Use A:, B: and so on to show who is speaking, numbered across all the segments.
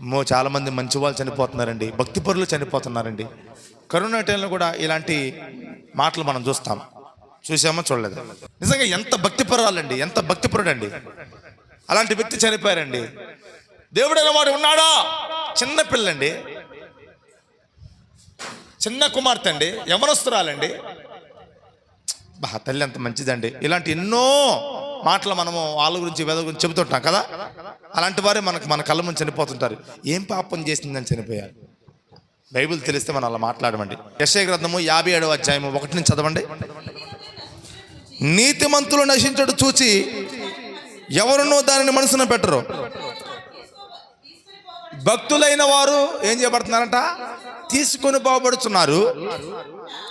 A: మో చాలామంది మంచి వాళ్ళు చనిపోతున్నారండి భక్తి పరులు చనిపోతున్నారండి. కరోనా టైంలో కూడా ఇలాంటి మాటలు మనం చూస్తాం. చూసామో? చూడలేదు. నిజంగా ఎంత భక్తిపరాలండి ఎంత భక్తిపరుడండి అలాంటి వ్యక్తి చనిపోయారండి. దేవుడు అనేవాడు ఉన్నాడా? చిన్న పిల్లండి. చిన్న కుమార్తె అండి యవనస్తురాలండి. బా తల్లి అంత మంచిదండి. ఇలాంటి ఎన్నో మాటలు మనము వాళ్ళ గురించి వేద గురించి చెబుతుంటాం కదా? అలాంటి వారే మనకు మన కళ్ళ ముందు చనిపోతుంటారు. ఏం పాపం చేసిందని చనిపోయారు? బైబిల్ తెలిస్తే మనం అలా మాట్లాడమండి. యశయ గ్రంథము యాభై ఏడవ అధ్యాయము ఒకటి నుంచి చదవండి. నీతిమంతులు నశించడు చూచి ఎవరునో దానిని మనసున పెట్టరు. భక్తులైన వారు ఏం చేయబడుతున్నారంట? తీసుకొని బాగుపడుతున్నారు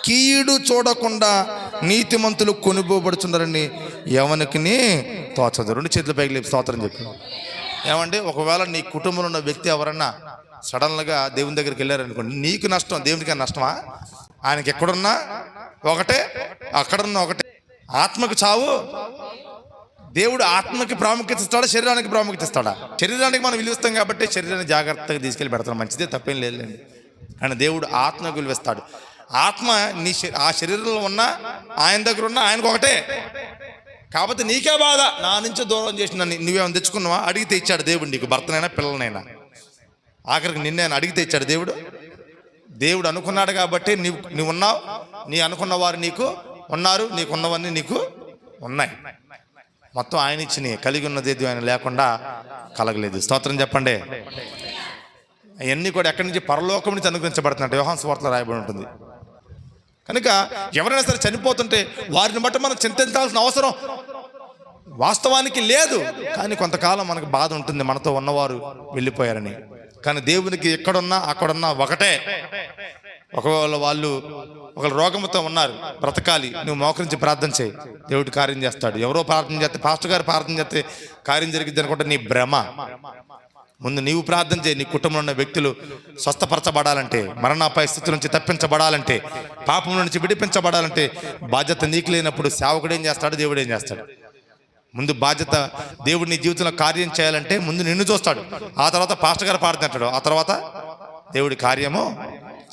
A: కీడు చూడకుండా నీతిమంతులు కొనిపోబడుచున్నారని ఎవరికి తోచదు. రెండు చేతుల పైకి లేపు స్తోత్రం చెప్పి. ఏమంటే ఒకవేళ నీ కుటుంబంలో ఉన్న వ్యక్తి ఎవరన్నా సడన్గా దేవుని దగ్గరికి వెళ్ళారనుకోండి నీకు నష్టం దేవునికి నష్టమా? ఆయనకి ఎక్కడున్నా? ఒకటే అక్కడున్నా ఒకటే. ఆత్మకు చావు. దేవుడు ఆత్మకి ప్రాముఖ్యత ఇస్తాడా? శరీరానికి ప్రాముఖ్యత ఇస్తాడా? శరీరానికి మనం విలువిస్తాం కాబట్టి శరీరాన్ని జాగ్రత్తగా తీసుకెళ్ళి పెడతాం మంచిదే తప్పేం లేదులేండి. కానీ దేవుడు ఆత్మకు విలువిస్తాడు. ఆత్మ నీ శ- ఆ శరీరంలో ఉన్న ఆయన దగ్గర ఉన్న ఆయనకు ఒకటే కాబట్టి నీకే బాధ. నా నుంచి దూరం చేసిన నువ్వేమైనా తెచ్చుకున్నావా? అడిగితే ఇచ్చాడు దేవుడు నీకు భర్తనైనా పిల్లలనైనా. ఆఖరికి నిన్నే అడిగితే ఇచ్చాడు దేవుడు. దేవుడు అనుకున్నాడు కాబట్టి నీవు నువ్వు ఉన్నావు. నీ అనుకున్న వారు నీకు ఉన్నారు. నీకున్నవన్నీ నీకు ఉన్నాయి. మొత్తం ఆయన ఇచ్చిన కలిగి ఉన్నది ఆయన లేకుండా కలగలేదు. స్తోత్రం చెప్పండి. అవన్నీ కూడా ఎక్కడి నుంచి? పరలోకం నుంచి అనుగ్రహించబడుతున్నట్టు వ్యవహాన్ స్వార్తలో రాయబడి ఉంటుంది. కనుక ఎవరైనా సరే చనిపోతుంటే వారిని బట్టి మనం చింతించాల్సిన అవసరం వాస్తవానికి లేదు. కానీ కొంతకాలం మనకు బాధ ఉంటుంది. మనతో ఉన్నవారు వెళ్ళిపోయారని. కానీ దేవునికి ఎక్కడున్నా అక్కడున్నా ఒకటే. ఒకవేళ వాళ్ళు ఒక రోగంతో ఉన్నారు బ్రతకాలి నువ్వు మోకరించి ప్రార్థన చేయి. దేవుడు కార్యం చేస్తాడు. ఎవరో ప్రార్థన చేస్తే పాస్టర్ గారు ప్రార్థన చేస్తే కార్యం జరిగింది అనుకుంటే నీ భ్రమ. ముందు నీవు ప్రార్థన చేయి నీ కుటుంబంలో ఉన్న వ్యక్తులు స్వస్థపరచబడాలంటే మరణాపాయ స్థితి నుంచి తప్పించబడాలంటే పాపం నుంచి విడిపించబడాలంటే బాధ్యత నీకు లేనప్పుడు సేవకుడు ఏం చేస్తాడు దేవుడు ఏం చేస్తాడు? ముందు బాధ్యత దేవుడు నీ జీవితంలో కార్యం చేయాలంటే ముందు నిన్ను చూస్తాడు. ఆ తర్వాత పాస్టర్ గారు పాడుతుంటాడు ఆ తర్వాత దేవుడి కార్యము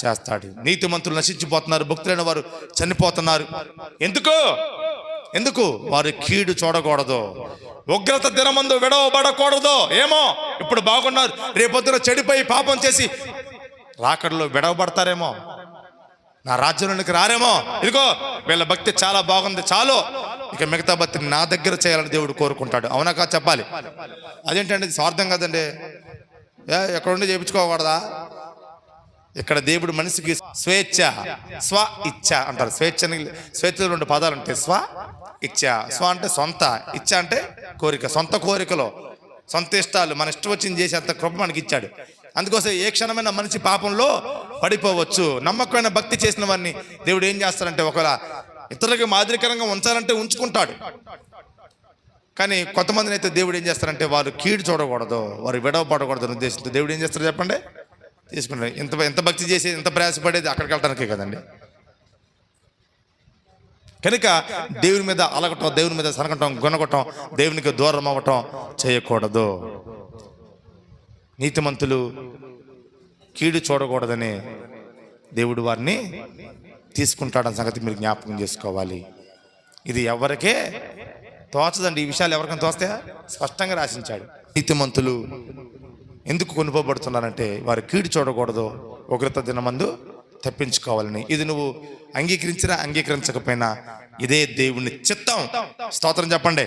A: చేస్తాడు. నీతిమంతులు నశించిపోతున్నారు భక్తులైన వారు చనిపోతున్నారు. ఎందుకు? ఎందుకు? వారు కీడు చూడకూడదు. ఉగ్రత దినమందు విడవబడకూడదు. ఏమో? ఇప్పుడు బాగున్నారు. రేపొద్దున చెడిపోయి పాపం చేసి రాకడలో విడవబడతారేమో? నా రాజ్యంలోనికి రారేమో? ఇదిగో వీళ్ళ భక్తి చాలా బాగుంది. చాలు. ఇక మిగతా భక్తిని నా దగ్గర చేయాలని దేవుడు కోరుకుంటాడు. అవునా కాదు? చెప్పాలి. అదేంటండి? స్వార్థం కదండి. ఏ ఎక్కడుండి చేయించుకోకూడదా? ఇక్కడ దేవుడు మనిషికి స్వేచ్ఛ స్వ ఇచ్ఛ అంటారు. స్వేచ్ఛని స్వేచ్ఛలో రెండు పదాలు ఉంటాయి. స్వ ఇచ్చా. స్వ అంటే సొంత. ఇచ్చా అంటే కోరిక. సొంత కోరికలో. సొంత ఇష్టాలు. మన ఇష్టం వచ్చింది చేసేంత కృప మనకి ఇచ్చాడు. అందుకోసం ఏ క్షణమైన మనిషి పాపంలో పడిపోవచ్చు. నమ్మకమైన భక్తి చేసిన వారిని దేవుడు ఏం చేస్తాడంటే ఒకవేళ ఇతరులకి మాదిరికరంగా ఉంచాలంటే ఉంచుకుంటాడు. కానీ కొంతమందిని అయితే దేవుడు ఏం చేస్తారంటే వారు కీడు చూడకూడదు. వారు విడవపడకూడదు ఉద్దేశంతో దేవుడు ఏం చేస్తారు చెప్పండి? తీసుకుంటారు ఎంత ఎంత భక్తి చేసి ఎంత ప్రయాసపడేది అక్కడికి వెళ్ళటానికే కదండి. కనుక దేవుని మీద అలగటం దేవుని మీద సనగటం గొనగటం దేవునికి దూరం అవ్వటం చేయకూడదు. నీతిమంతులు కీడు చూడకూడదని దేవుడు వారిని తీసుకుంటాడన్న సంగతి మీరు జ్ఞాపకం చేసుకోవాలి. ఇది ఎవరికే తోచదండి. ఈ విషయాలు ఎవరికైనా తోస్తే స్పష్టంగా రాసించాడు. నీతిమంతులు ఎందుకు కొనుకోబడుతున్నారంటే వారు కీడు చూడకూడదు. ఉగ్రత దినమందు తప్పించుకోవాలని. ఇది నువ్వు అంగీకరించినా అంగీకరించకపోయినా ఇదే దేవుని చిత్తం. స్తోత్రం చెప్పండి.